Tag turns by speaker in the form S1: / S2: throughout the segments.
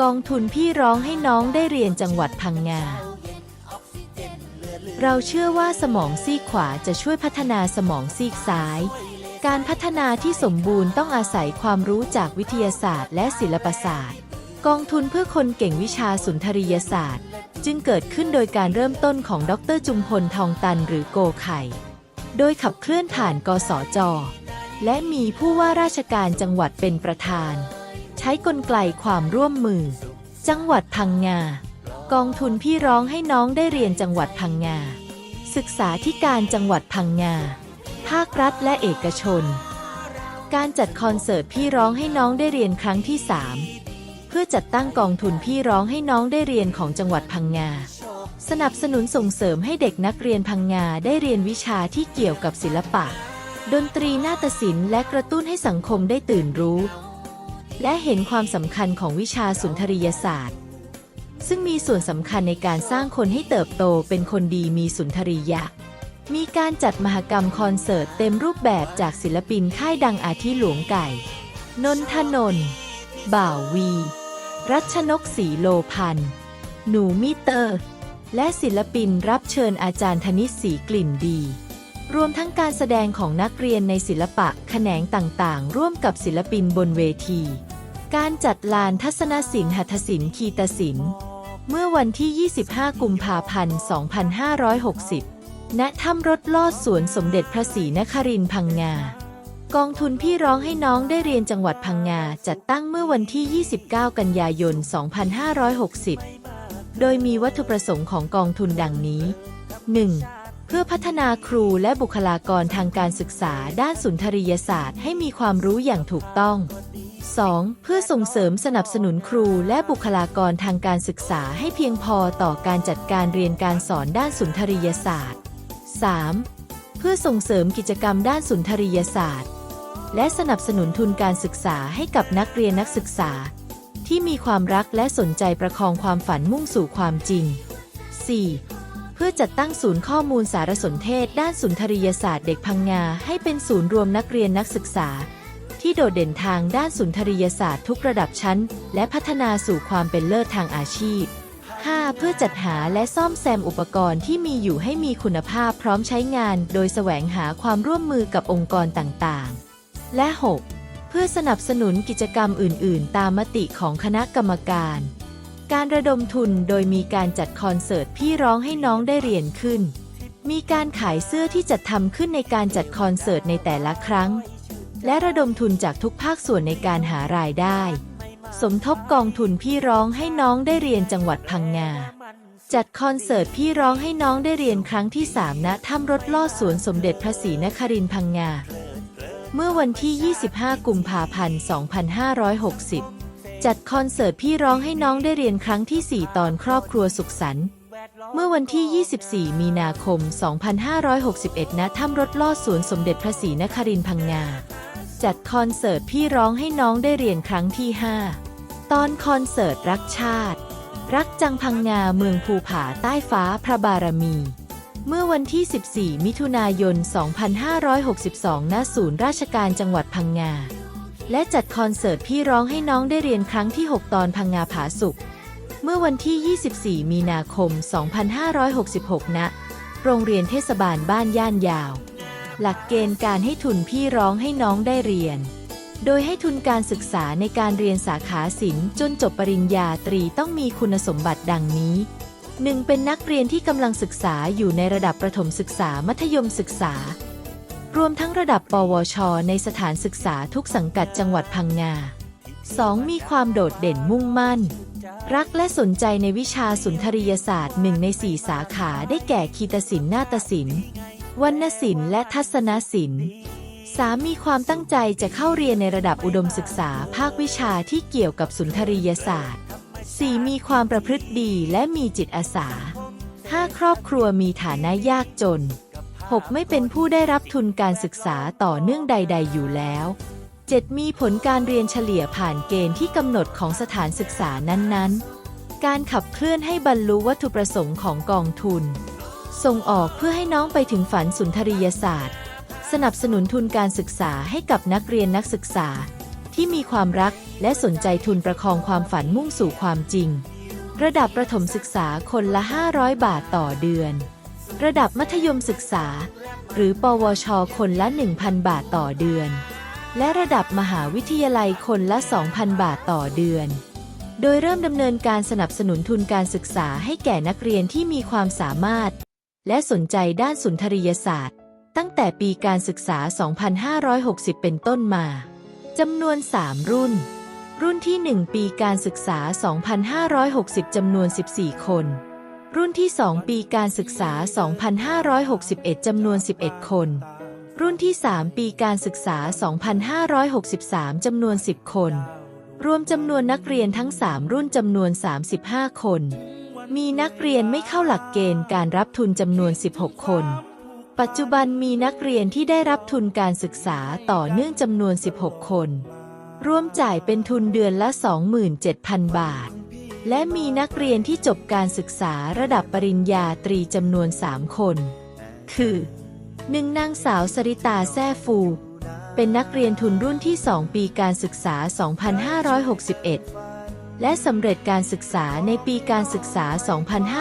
S1: กองทุนพี่ร้องให้น้องได้เรียนจังหวัดพังงา เราเชื่อว่าสมองซีกขวาจะช่วยพัฒนาสมองซีกซ้าย การพัฒนาที่สมบูรณ์ต้องอาศัยความรู้จากวิทยาศาสตร์และศิลปศาสตร์ กองทุนเพื่อคนเก่งวิชาสุนทรียศาสตร์ จึงเกิดขึ้นโดยการเริ่มต้นของดรจุมพลทองตันหรือโกไข่ โดยขับเคลื่อนผ่านกสจ และมีผู้ว่าราชการจังหวัดเป็นประธาน ช้กลไกความร่วมมือ จังหวัดพังงา กองทุนพี่ร้องให้น้องได้เรียนจังหวัดพังงา ศึกษาธิการจังหวัดพังงา ภาครัฐและเอกชน การจัดคอนเสิร์ตพี่ร้องให้น้องได้เรียนครั้งที่ 3 เพื่อจัดตั้งกองทุนพี่ร้องให้น้องได้เรียนของจังหวัดพังงา สนับสนุนส่งเสริมให้เด็กนักเรียนพังงาได้เรียนวิชาที่เกี่ยวกับศิลปะ ดนตรีนาฏศิลป์และกระตุ้นให้สังคมได้ตื่นรู้ และเห็นความสำคัญของวิชาสุนทรียศาสตร์ ซึ่งมีส่วนสำคัญในการสร้างคนให้เติบโตเป็นคนดีมีสุนทรียะ มีการจัดมหกรรมคอนเสิร์ตเต็มรูปแบบจากศิลปินค่ายดังอาทิหลวงไก่ นนทนนท์บ่าววี รัชนกศรีโลพันธ์หนูมิเตอร์ และศิลปินรับเชิญอาจารย์ธนิศรีกลิ่นดี รวมทั้งการแสดงของนักเรียนในศิลปะแขนงต่างๆ ร่วมกับศิลปินบนเวที การจัดลานทัศนศิลป์หัตถศิลป์คีตศิลป์ เมื่อวันที่ 25 กุมภาพันธ์ 2560 ณ ถ้ำรถลอดสวนสมเด็จพระศรีนครินทร์พังงา กองทุนพี่ร้องให้น้องได้เรียนจังหวัดพังงา จัดตั้งเมื่อวันที่ 29 กันยายน 2560 โดยมีวัตถุประสงค์ของกองทุนดังนี้ 1. เพื่อพัฒนาครูและบุคลากรทางการศึกษาด้านสุนทรียศาสตร์ให้มีความรู้อย่างถูกต้อง 2. เพื่อส่งเสริมสนับสนุนครูและบุคลากรทางการศึกษาให้เพียงพอต่อการจัดการเรียนการสอนด้านสุนทรียศาสตร์ 3. เพื่อส่งเสริมกิจกรรมด้านสุนทรียศาสตร์ และสนับสนุนทุนการศึกษาให้กับนักเรียนนักศึกษา ที่มีความรักและสนใจประคองความฝันมุ่งสู่ความจริง 4. เพื่อจัดตั้งศูนย์ข้อมูลสารสนเทศ ด้านสุนทรียศาสตร์เด็กพังงาให้เป็นศูนย์รวมนักเรียนนักศึกษา ที่โดดเด่นทางด้านสุนทรียศาสตร์ทุกระดับชั้น และพัฒนาสู่ความเป็นเลิศทางอาชีพ 5. เพื่อจัดหาและซ่อมแซมอุปกรณ์ที่มีอยู่ให้มีคุณภาพพร้อมใช้งาน โดยแสวงหาความร่วมมือกับองค์กรต่างๆ และ 6. เพื่อสนับสนุนกิจกรรมอื่น ๆ ตามมติของคณะกรรมการ การระดมทุนโดยมีการจัดคอนเสิร์ตพี่ร้องให้น้องได้เรียนขึ้น มีการขายเสื้อที่จัดทำขึ้นในการจัดคอนเสิร์ตในแต่ละครั้ง และระดมทุนจากทุกภาคส่วนในการหารายได้ สมทบกองทุนพี่ร้องให้น้องได้เรียนจังหวัดพังงาจัดคอนเสิร์ตพี่ร้องให้น้องได้เรียนครั้งที่ 3 ณ ถ้ำรถลอดสวนสมเด็จพระศรีนครินทร์พังงา เมื่อวันที่ 25 กุมภาพันธ์ 2560 จัดคอนเสิร์ตพี่ร้องให้น้องได้เรียนครั้งที่ 4 ตอนครอบครัวสุขสันต์เมื่อวันที่ 24 มีนาคม 2561 ณ ถ้ำรถลอดสวนสมเด็จพระศรีนครินทร์พังงา จัดคอนเสิร์ตพี่ร้องให้น้องได้เรียนครั้งที่ 5 ตอนคอนเสิร์ตรักชาติ รักจังพังงาเมืองภูผาใต้ฟ้าพระบารมี เมื่อวันที่ 14 มิถุนายน 2562 ณ ศูนย์ราชการจังหวัดพังงา และจัดคอนเสิร์ตพี่ร้องให้น้องได้เรียนครั้งที่ 6 ตอนพังงาผาสุก เมื่อวันที่ 24 มีนาคม 2566 ณ โรงเรียนเทศบาลบ้านย่านยาว หลักเกณฑ์การให้ทุนพี่ร้องให้น้องได้เรียน โดยให้ทุนการศึกษาในการเรียนสาขาศิลป์จนจบปริญญาตรีต้องมีคุณสมบัติดังนี้ 1. เป็นนักเรียนที่กำลังศึกษาอยู่ในระดับประถมศึกษามัธยมศึกษา รวมทั้งระดับ ปวช ในสถานศึกษาทุกสังกัดจังหวัดพังงา 2. มีความโดดเด่นมุ่งมั่น รักและสนใจในวิชาสุนทรียศาสตร์หนึ่งในสี่สาขาได้แก่คีตศิลป์นาฏศิลป์วรรณศิลป์และทัศนศิลป์ 3. มีความตั้งใจจะเข้าเรียนในระดับอุดมศึกษาภาควิชาที่เกี่ยวกับสุนทรียศาสตร์ 4. มีความประพฤติดีและมีจิตอาสา 5. ครอบครัวมีฐานะยากจน 6. ไม่เป็นผู้ได้รับทุนการศึกษาต่อเนื่องใด ๆ อยู่แล้ว 7. มีผลการเรียนเฉลี่ยผ่านเกณฑ์ที่กำหนดของสถานศึกษานั้นๆ การขับเคลื่อนให้บรรลุวัตถุประสงค์ของกองทุน ส่งออกเพื่อให้น้องไปถึงฝันสุนทรียศาสตร์ สนับสนุนทุนการศึกษาให้กับนักเรียนนักศึกษา ที่มีความรักและสนใจทุนประคองความฝันมุ่งสู่ความจริง ระดับประถมศึกษาคนละ 500 บาทต่อเดือน ระดับมัธยมศึกษา หรือ ปวช คนละ 1,000 บาทต่อเดือน และระดับมหาวิทยาลัยคนละ 2,000 บาทต่อเดือน โดยเริ่มดำเนินการสนับสนุนทุนการศึกษาให้แก่นักเรียนที่มีความสามารถ และสนใจด้านสุนทรียศาสตร์ ตั้งแต่ปีการศึกษา 2560 เป็นต้นมาจำนวน 3 รุ่น รุ่นที่ 1 ปีการศึกษา 2560 จำนวน 14 คน รุ่นที่ 2 ปีการศึกษา 2561 จำนวน 11 คน รุ่นที่ 3 ปีการศึกษา 2563 จำนวน 10 คน รวมจำนวนนักเรียนทั้ง 3 รุ่นจำนวน 35 คน มีนักเรียนไม่เข้าหลักเกณฑ์การรับทุนจำนวน 16 คน ปัจจุบันมีนักเรียนที่ได้รับทุนการศึกษาต่อเนื่องจำนวน 16 คน ร่วมจ่ายเป็นทุนเดือนละ 27,000 บาท และมีนักเรียนที่จบการศึกษาระดับปริญญาตรีจำนวน 3 คน คือ 1. นางสาวสริตาแซ่ฟู เป็นนักเรียนทุนรุ่นที่ 2 ปีการศึกษา 2561 และสำเร็จการศึกษาในปีการศึกษา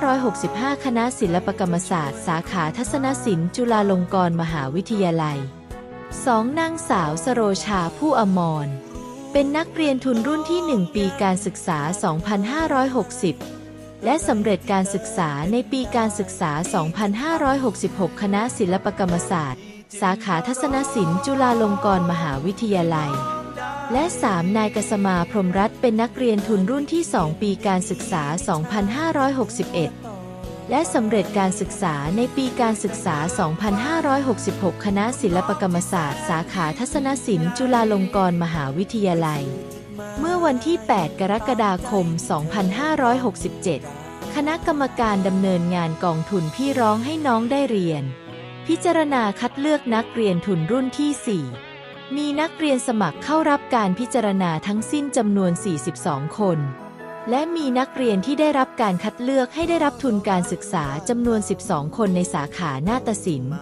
S1: 2565 คณะศิลปกรรมศาสตร์ สาขาทัศนศิลป์จุฬาลงกรณ์มหาวิทยาลัย 2. นางสาวสโรชาผู้อมร เป็นนักเรียนทุนรุ่นที่ 1 ปีการศึกษา 2560 และสำเร็จการศึกษาในปีการศึกษา 2566 คณะศิลปกรรมศาสตร์ สาขาทัศนศิลป์จุฬาลงกรณ์มหาวิทยาลัย และ 3. นายกสมาพรมรัตน์เป็นนักเรียนทุนรุ่นที่ 2 ปีการศึกษา 2561 และสำเร็จการศึกษาในปีการศึกษา 2566 คณะศิลปกรรมศาสตร์ สาขาทัศนศิลป์จุฬาลงกรณ์มหาวิทยาลัย เมื่อวันที่ 8 กรกฎาคม 2567 คณะกรรมการดำเนินงานกองทุนพี่ร้องให้น้องได้เรียน พิจารณาคัดเลือกนักเรียนทุนรุ่นที่ 4 มีนักเรียนสมัครเข้ารับการพิจารณาทั้งสิ้นจำนวน 42 คน และมีนักเรียนที่ได้รับการคัดเลือกให้ได้รับทุนการศึกษาจำนวน 12 คนในสาขานาฏศิลป์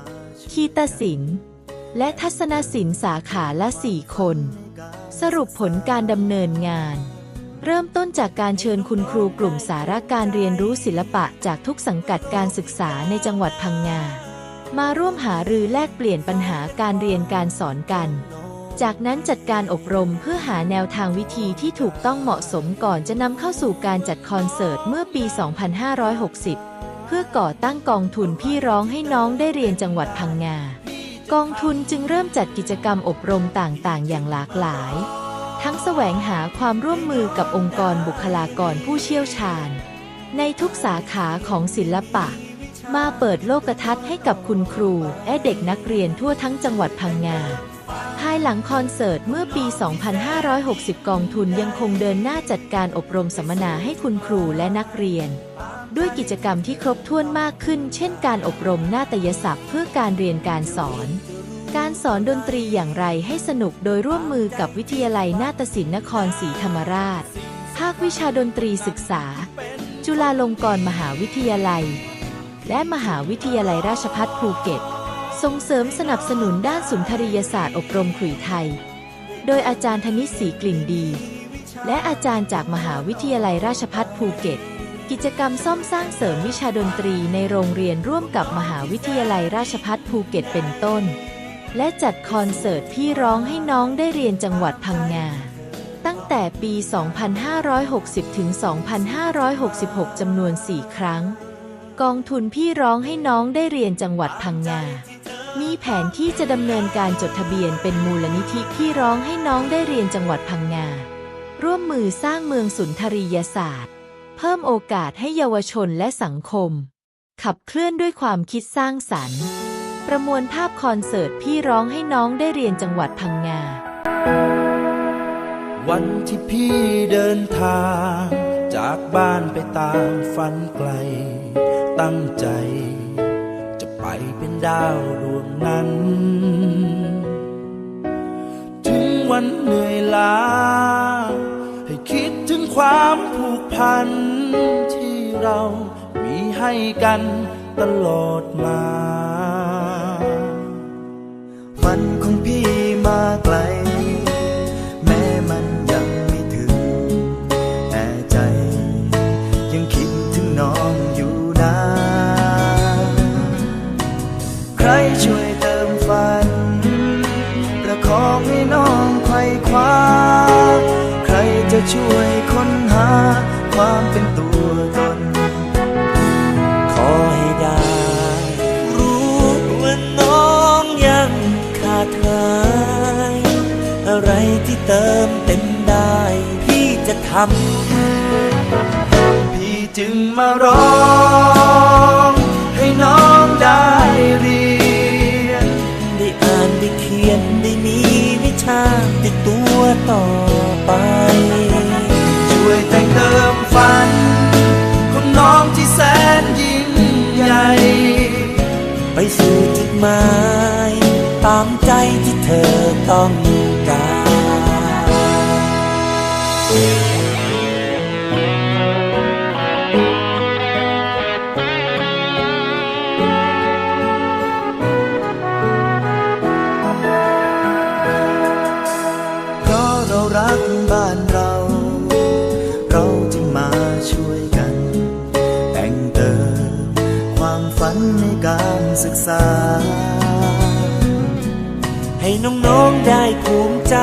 S1: คีตศิลป์ และทัศนศิลป์สาขาละ 4 คน สรุปผลการดำเนินงาน เริ่มต้นจากการเชิญคุณครูกลุ่มสาระการเรียนรู้ศิลปะจากทุกสังกัดการศึกษาในจังหวัดพังงา มาร่วมหารือแลกเปลี่ยนปัญหาการเรียนการสอนกัน จากนั้นจัดการอบรมเพื่อหาแนวทางวิธีที่ถูกต้องเหมาะสมก่อนจะนำเข้าสู่การจัดคอนเสิร์ตเมื่อปี 2560 เพื่อก่อตั้งกองทุนพี่ร้องให้น้องได้เรียนจังหวัดพังงา กองทุนจึงเริ่มจัดกิจกรรมอบรมต่างๆ อย่างหลากหลาย ทั้งแสวงหาความร่วมมือกับองค์กรบุคลากรผู้เชี่ยวชาญ ในทุกสาขาของศิลปะ มาเปิดโลกทัศน์ให้กับคุณครู และเด็กนักเรียนทั่วทั้งจังหวัดพังงา ภายหลังคอนเสิร์ตเมื่อปี 2560 กองทุนยังคงเดินหน้าจัดการอบรมสัมมนาให้คุณครูและนักเรียน ด้วยกิจกรรมที่ครบถ้วนมากขึ้น เช่นการอบรมนาฏยศัพท์เพื่อการเรียนการสอน การสอนดนตรีอย่างไรให้สนุกโดยร่วมมือกับวิทยาลัยนาฏศิลป์นครศรีธรรมราช ภาควิชาดนตรีศึกษา จุฬาลงกรณ์มหาวิทยาลัย และมหาวิทยาลัยราชภัฏภูเก็ต ส่งเสริมสนับสนุนด้านสุนทรียศาสตร์อบรมขลุ่ยไทย โดยอาจารย์ธนิตศรีกลิ่นดี และอาจารย์จากมหาวิทยาลัยราชภัฏภูเก็ต กิจกรรมซ่อมสร้างเสริมวิชาดนตรีในโรงเรียนร่วมกับมหาวิทยาลัยราชภัฏภูเก็ตเป็นต้น และจัดคอนเสิร์ตพี่ร้องให้น้องได้เรียนจังหวัดพังงา ตั้งแต่ปี 2560 ถึง 2566 จำนวน 4 ครั้ง กองทุนพี่ร้องให้น้องได้เรียนจังหวัดพังงา มีแผนที่จะดำเนินการจดทะเบียนเป็นมูลนิธิพี่ร้องให้น้องได้เรียนจังหวัดพังงา ร่วมมือสร้างเมืองสุนทรียศาสตร์ เพิ่มโอกาสให้เยาวชนและสังคม ขับเคลื่อนด้วยความคิดสร้างสรรค์ ประมวลภาพคอนเสิร์ตพี่ร้องให้น้องได้เรียนจังหวัดพังงา
S2: วันที่พี่เดินทาง จากบ้านไปตามฝันไกล ตั้งใจ เป็นดาวดวงนั้น ถึงวันเหนื่อยล้า ให้คิดถึงความผูกพัน ที่เรามีให้กันตลอดมา
S3: ฝันของพี่มาไกล จะทำ
S2: พี่จึงมาร้องให้น้องได้เรียน
S3: ได้อ่านได้เขียนได้มีวิชาติดตัวต่อไป
S2: ช่วยแต่งเติมฝัน ของน้องที่แสนยิ่งใหญ่
S3: ไปสู่จุดหมาย ตามใจที่เธอต้องา
S2: ให้
S3: น้องๆได้ภูมิใจ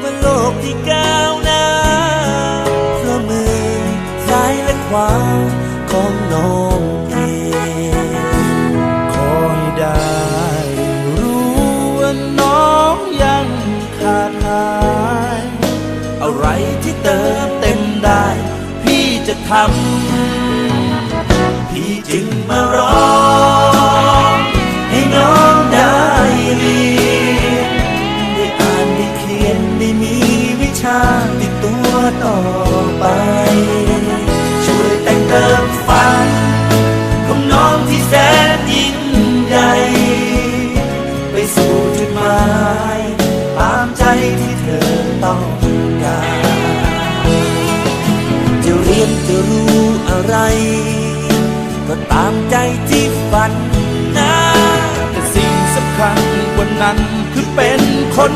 S3: ว่าโลกที่ก้าวหน้าเพราะมือซ้ายและขวาของน้องเอง
S2: ขอให้ได้รู้ว่าน้องยังขาดหาย อะไรที่เติมเต็มได้ พี่จะทำ มาร้องให้น้องได้เรียน
S3: ได้อ่านได้เขียนได้มีวิชาติดตัวต่อไป
S2: นั้นคือเป็นคน